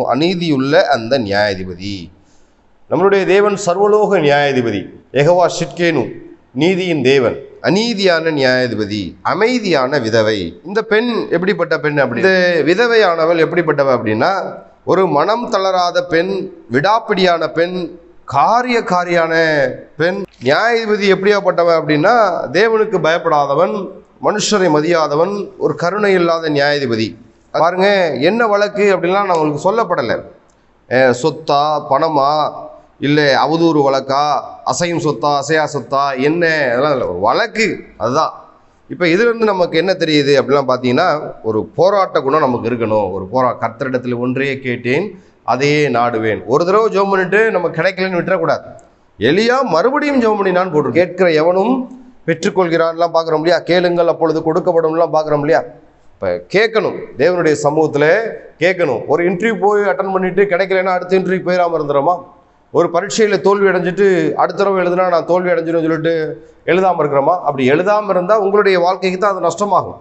இருக்கும் அநீதியுள்ள அந்த நியாயாதிபதி. நம்மளுடைய தேவன் சர்வலோக நியாயாதிபதி. எகவா ஷிட்கேனு நீதியின் தேவன். அநீதியான நியாயாதிபதி அமைதியான விதவை. இந்த பெண் எப்படிப்பட்ட பெண் அப்படி? இந்த விதவையானவள் எப்படிப்பட்டவ அப்படின்னா ஒரு மனம் தளராத பெண் விடாப்பிடியான பெண் காரியக்காரியான பெண். நியாயாதிபதி எப்படியாப்பட்டவன் அப்படின்னா தேவனுக்கு பயப்படாதவன் மனுஷரை மதியாதவன் ஒரு கருணை இல்லாத நியாயாதிபதி. பாருங்க என்ன வழக்கு அப்படின்லாம் நான் உங்களுக்கு சொல்லப்படலை. சொத்தா பணமா? இல்லை அவதூறு வழக்கா? அசையும் சொத்தா அசையா சொத்தா? என்ன? அதெல்லாம் இல்லை ஒரு வழக்கு அதுதான். இப்போ இதுலேருந்து நமக்கு என்ன தெரியுது அப்படிலாம் பார்த்தீங்கன்னா ஒரு போராட்ட குணம் நமக்கு இருக்கணும். ஒரு போரா கர்த்தரிடத்தில் ஒன்றே கேட்டேன் அதையே நாடுவேன். ஒரு தடவை ஜோம் பண்ணிட்டு நம்ம கிடைக்கலன்னு விட்டுறக்கூடாது. எளியா மறுபடியும் ஜோம் பண்ணினான்னு போட்டு கேட்கிற எவனும் பெற்றுக்கொள்கிறான்லாம் பார்க்குறோம் இல்லையா? கேளுங்கள் அப்பொழுது கொடுக்கப்படும்லாம் பார்க்குறோம் இல்லையா? இப்போ கேட்கணும். தேவனுடைய சமூகத்தில் கேட்கணும். ஒரு இன்டர்வியூ போய் அட்டன் பண்ணிவிட்டு கிடைக்கலன்னா அடுத்த இன்டர்வியூ போயிடாமல் இருந்துடுறோமா? ஒரு பரீட்சையில் தோல்வி அடைஞ்சிட்டு அடுத்த தடவை எழுதுனா நான் தோல்வி அடைஞ்சிடும் சொல்லிட்டு எழுதாமல் இருக்கிறோமா? அப்படி எழுதாமல் இருந்தால் உங்களுடைய வாழ்க்கைக்கு தான் அது நஷ்டமாகும்.